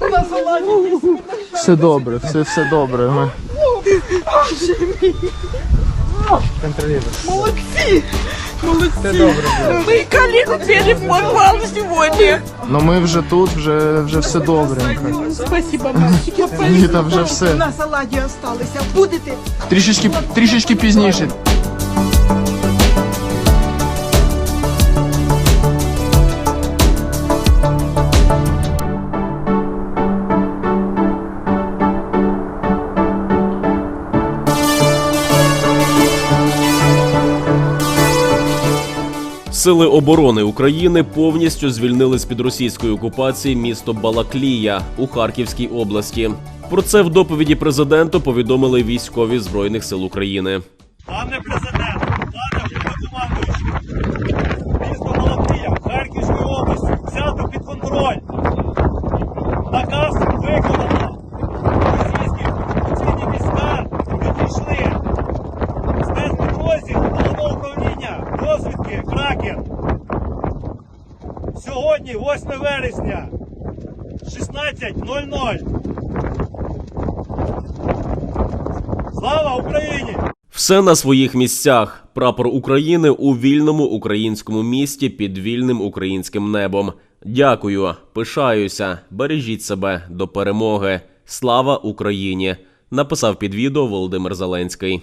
На салаті є. Все добре, все, все добре. Ми... Молодці! Молодці! Ми коліну в сьогодні. Ну ми вже тут, вже, вже все добренько. Спасибо, мальчики. Ні, там вже все. На салаті осталися. Будете? Трішечки, трішечки пізніше. Сили оборони України повністю звільнили з під російської окупації місто Балаклія у Харківській області. Про це в доповіді президенту повідомили військові збройних сил України. Пане президент, пане головнокомандуючий, місто Малатія, Харківської області взято під контроль. Наказ виконано. Розвідки Кракен. Сьогодні, 8 вересня, 16.00. Слава Україні! Все на своїх місцях. Прапор України у вільному українському місті під вільним українським небом. Дякую, пишаюся, бережіть себе до перемоги. Слава Україні! Написав під відео Володимир Зеленський.